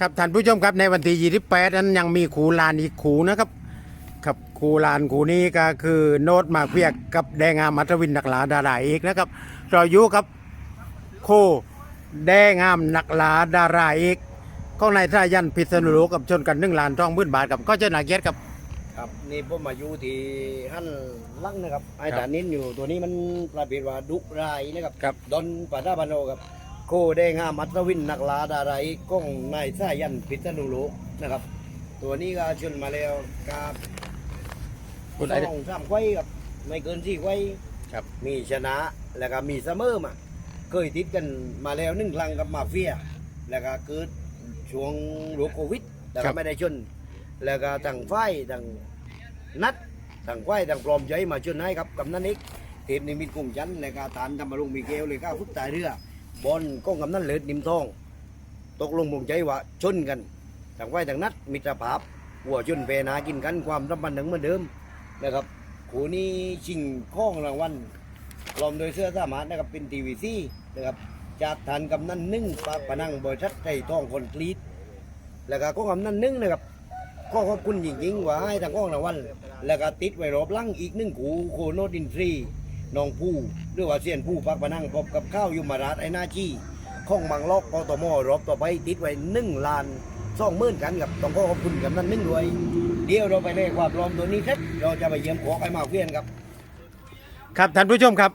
ครับท่านผู้ชมครับในวันที่28นั้นยังมีขูลานอีกขูนะครับครับขูลานขูนี้ก็คือโนตมาเพียกกับแดงงามมัตวินนักหลาดาราเอกนะครับเราอยู่กับโคแดงงามนักหลาดาราเอกของนายท่ายันพิษณุโลกกับชนกันหนึ่งล้านทองพื้นบาทกับก็เจ้านาเกียรติครับครับนี่ผมมาอยู่ที่หั่นลังนะครับไอ้ครับฐานนินอยู่ตัวนี้มันประเภทว่าดุรายนะครับครับดอนปัตตาบานโนครับ โคแดงห้ามัตวินนักลาดาไรก้องนายสายันพิษณุโลกนะครับ ตัวนี้ก็ชนมาแล้วกับคุณสไอ้องสามไว้ครับไม่เกินสี่ไว้ครับ มีชนะแล้วก็มีเสมอมาเคยติดกันมาแล้วหนึ่งครั้งกับมาเฟีย แล้วก็เกิดช่วงโรคโควิดแล้วก็ไม่ได้ชน แล้วก็ทางไฟทางนัดทางไฟทางปลอมใจมาชนให้ครับกำนันเอกเทพนิมิตกุ้งจันทร์แล้วก็ตานธรรมรงค์มีเกลเลยก็ฟุตตายเรือ บอลก้องกำนันเลิศนิมทอง ตกลงปลงใจว่าชนกันทางไฟทางนัดมิตรภาพหัวชนเพนากินกันความสัมพันธ์ถึงเหมือนเดิมนะครับคู่นี้ชิงข้องรางวัลปลอมโดยเสื้อสามารถนะครับเป็นทีวีซีนะครับจากฐานกำนันนึ่งปากปะนังบริษัทไทยทองคอนกรีตแล้วก็ข้อกำนันนึ่งนะครับก็ขอบคุณจริงๆว่าให้ทางข้องรางวัลแล้วก็ติดไว้รอบลังอีกหนึ่งขูโคโนดินทรี น้องผู้หรือว่าเสียนผู้ปักปะนังพบกับข้าวยุมราชไอ้หน้าจี้ข้องบางลอกกตมรอบต่อไปติดไว้หนึ่งล้านสองหมื่นกันกับต้องขอขอบคุณกำนันหนึ่งด้วย เดี๋ยวเราไปเลยความพร้อมตัวนี้เสร็จเราจะไปเยี่ยมขอไอ้มาเวียนครับ ครับท่านผู้ชมครับ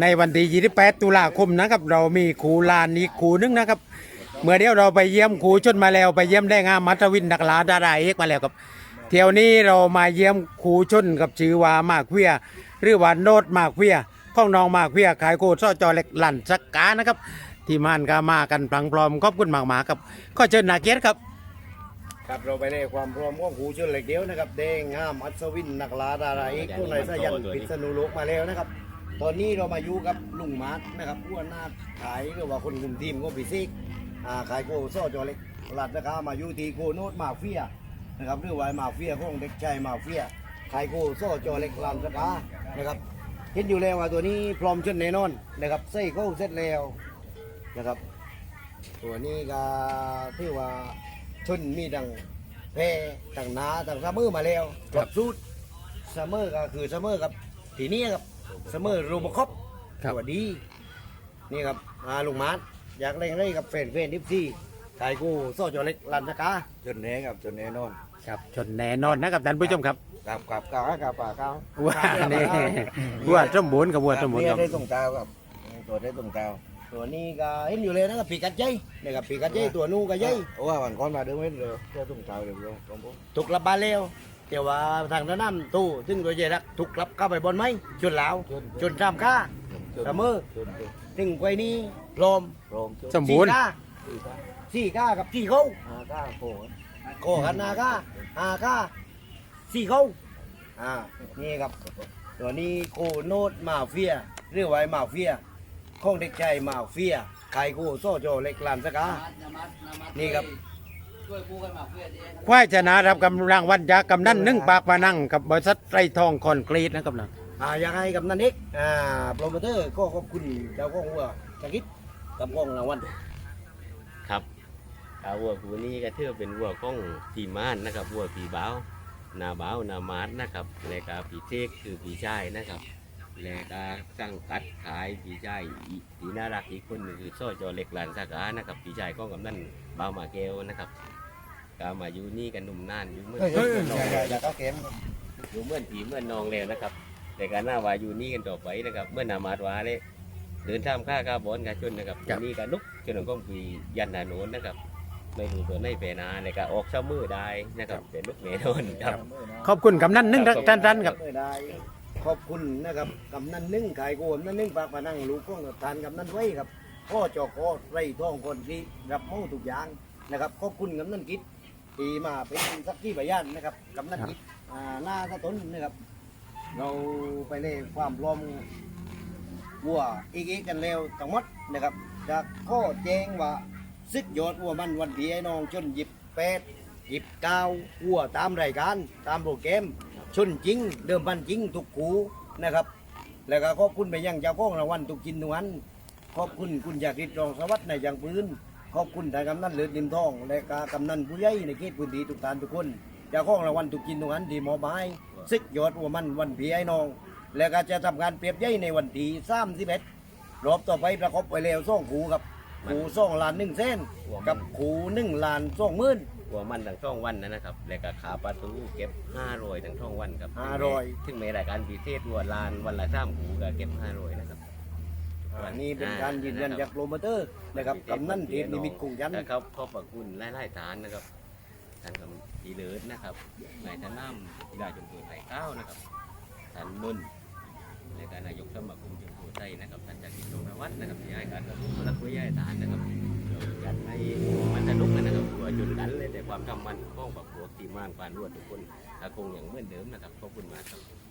ในวันที่28ตุลาคมนะครับ เรามีขูลานอีกขูนึงนะครับ เมื่อเดียวเราไปเยี่ยมขูชนมาแล้วไปเยี่ยมได้งามมัตวินนักลาดาราเอกมาแล้วครับ เที่ยวนี้เรามาเยี่ยมขูชนกับชื่อว่ามากเวียหรือว่าโนดมากเวียข้องน้องมากเวียขายโคตรซ่อจอเล็กหลั่นสักกานะครับ ที่มานก็มากันพลังพร้อมขอบคุณมากๆครับก็เชิญนาเกียรติครับ ครับเราไปเลยความพร้อมของหูชนเหล็กเดียวนะครับแดงงามอัศวินนักลาดาราเอกผู้นายสายันพิษณุโลกมาแล้วนะครับ ตอนนี้เรามาอยู่กับลุงมาร์ทนะครับผู้หน้าขายหรือว่าคนกลุ่มทีมก็พิเศษอ่าขายโกโซ่จอเล็กหลัดนะครับมาอยู่ที่โกโนดมาเฟีย นะครับหรือว่ามาเฟียของเด็กชายมาเฟียขายโกโซ่จอเล็กลานสกานะครับเห็นอยู่แล้วว่าตัวนี้พร้อมชนแน่นอนนะครับใส่เข้าเสร็จแล้วนะครับ ตัวนี้ก็ที่ว่าชนมีดังแพรดังนาดังซัมเมอร์มาแล้วจบสูตรซัมเมอร์ก็คือซัมเมอร์ครับทีนี้ครับซัมเมอร์โรบอคอปครับ สวัสดี นี่ครับอาลุงมาร์ทอยากเล่นเล่กับแฟนแฟนดิฟซี่ ถ่ายกูโซ่จอเล็กลันสกาจนแน่ครับจนแน่นอนครับชนแน่นอนนะครับท่านผู้ชมครับกับกับกับกับป่ากับว่านี่วัวสมบูรณ์กับวัวสมบูรณ์เนี่คยรับได้ตรงเตาครับตัวได้ตรงเตาตัวนี้ก็เห็นอยู่เลยนะครับปีกัดใจนะครับปีกัดใจตัวนู้นก็ใจว่าวันก่อนมาเดินไม่เร็วเจ้าตุ้งเจ้าเร็วเร็วผมผมถูกกลับบานเร็วแต่ว่าทางด้านน้ำตู้ซึ่งตัวเจรักถูกกลับเข้าไปบนไหมจนเหลาวจนทำค่าเสมอจนจนซึ่งไว้นี้พร้อมพร้อมจนสมบูรณ์ สี่ก้า สี่ก้าสี่ก้ากับสี่เขาห้าก้าโค้งโคกันนาก้าอาก้าสี่เขาอ่านี่ครับ ตัวนี้โคโนดมาเฟียเรียกไว้มาเฟียของเด็กชายมาเฟียไข่โคโซโจเล็กลานสกานี่ครับควายชนะรับกำลังวันจากกำนันหนึ่งปากปานังกับบริษัทไรทองคอนกรีตนะครับนะอ่าอยากให้กับนันเอกอ่าโปรโมเตอร์ก็ขอบคุณเจ้าของวัวตะกิดกับกองรางวัลครับ อาวัวตัวนี้ก็ถือเป็นวัวของผีม่านนะครับวัวผีบาวนาบาวนามาดนะครับแล้วก็ผีเทกคือผีชายนะครับแล้วก็สั่งกัดขายผีชายอีกผีน่ารักอีกคนหนึงคือโซ่จอเล็กหลานสากานะครับผีชายของกำนันบ้ามาแก้วนะครับก็มาอยู่นี่กันหนุ่มน่านอยู่เมื่อเฮ้อย่าอย่าอย่าเข้าเกมอยู่เมื่อนผีเมื่อนนองแล้วนะครับแต่การหน้าวาอยู่นี่กันต่อไปนะครับ เมื่อนามาดวาเลยเดินท่ามค่าก้าบอนกันชนนะครับนี้ก็นุกจนก็ปียันนาโนนนะครับ ไม่รู้ตัวในเปนาในการออกเช้ามือได้นะครับเป็นลูกเมนอนครับ ขอบคุณกำนันหนึ่งท่านๆครับไม่ได้ขอบคุณนะครับกำนันนึ่งขายโกมนั่นนึ่งปากมานั่งลูกก้องกับทานกำนันไว้ครับพ่อจอกอไรท้องคนที่รับเมาทุกอย่างนะครับขอบคุณกำนันกิจที่มาเป็นสักที่พยานนะครับกำนันกิจอ่าหน้าสะตนนะครับ เราไปเล่ความพร้อมวัวอีกๆกันแล้วทั้งหมดนะครับจากข้อแจ้งว่า ซึกยอดวัวมันวันที่ไอ้น้องชนหยิบแปดหยิบเก้าวัวตามรายการตามโปรแกรมชนจริง เดิมพันจริงทุกขูนะครับ แล้วก็ขอบคุณไปยังเจ้าของรางวัลทุกจินทุกอันขอบคุณคุณจากริดรองสวัสดิ์ในอย่างปืนขอบคุณทางกำนันเลือดริมทอง และกากำนันผู้ใหญ่ในเขตพื้นที่ทุกท่านทุกคนจะข้องรางวัลทุกกินทุกอันที่มอบหมายซึกยอดวัวมันวันพีไอ้น้องและก็จะทำการเปรียบใหญ่ในวันที่31รอบต่อไปประกอบไปแล้วซ่องขูกับ ขูซ่องล้านหนึ่งเส้น กับขูหนึ่งล้านซ่องหมื่น หัวมันทั้งช่องวันนะนะครับ แล้วก็ขาประตูเก็บ500ทั้งช่องวันครับ500ถึงแม้รายการพิเศษวัวลานวันละสามหูก็เก็บ500นะครับ อันนี้เป็นการยืนยันจากโปรโมเตอร์นะครับกำนันเทพนิมิตคงยัน นะครับขอบพระคุณไล่ๆฐานนะครับท่านกำดีเลิศนะครับนายท่านน้ำได้จมพูไทยข้าวนะครับท่านนุ่น ในการนายกสมาคมจมพูไทยนะครับท่านจากกิจโรงวัฒน์นะครับที่ให้การกระทำรักวิทยาฐานนะครับกันให้มันสนุกนะครับตัวจุดกันเลยแต่ความทำมันข้องแบบพวกทีมงานความรวดทุกคนคงอย่างเหมือนเดิมนะครับขอบคุณมากครับ